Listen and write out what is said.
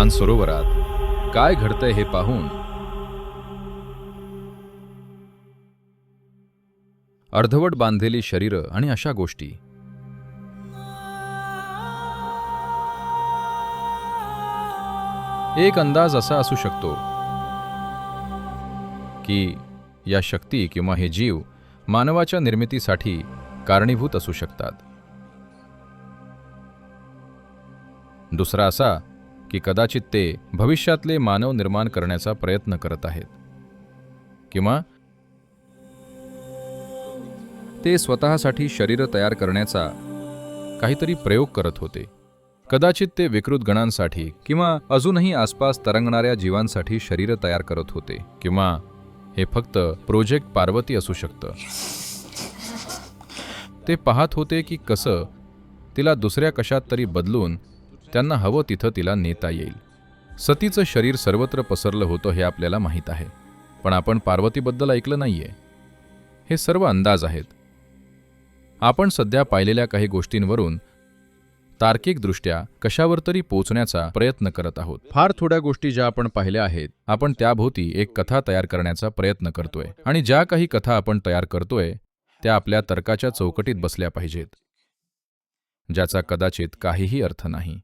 मानसरोवरात काय घडतंय हे पाहून अर्धवट बांधलेली शरीरं आणि अशा गोष्टी. एक अंदाज असा असू शकतो की या शक्ती किंवा हे जीव मानवाच्या निर्मितीसाठी कारणीभूत असू शकतात. दुसरा असा की कदाचित ते भविष्यातले मानव निर्माण करण्याचा प्रयत्न करत आहेत. किंवा ते स्वतःसाठी शरीर तयार करण्याचा काहीतरी प्रयोग करत होते. कदाचित ते विकृत गणांसाठी किंवा अजूनही आसपास तरंगणाऱ्या जीवांसाठी शरीर तयार करत होते किंवा हे फक्त प्रोजेक्ट पार्वती असू शकतं. ते पाहत होते की कसं तिला दुसऱ्या कशात तरी बदलून त्यांना हवं तिथं तिला नेता येईल. सतीचं शरीर सर्वत्र पसरलं होतं हे आपल्याला माहीत आहे पण आपण पार्वतीबद्दल ऐकलं नाहीये. हे सर्व अंदाज आहेत. आपण सध्या पाहिलेल्या काही गोष्टींवरून तार्किकदृष्ट्या कशावर तरी पोचण्याचा प्रयत्न करत आहोत. फार थोड्या गोष्टी ज्या आपण पाहिल्या आहेत आपण त्याभोवती एक कथा तयार करण्याचा प्रयत्न करतोय आणि ज्या काही कथा आपण तयार करतोय त्या आपल्या तर्काच्या चौकटीत बसल्या पाहिजेत ज्याचा कदाचित काहीही अर्थ नाही.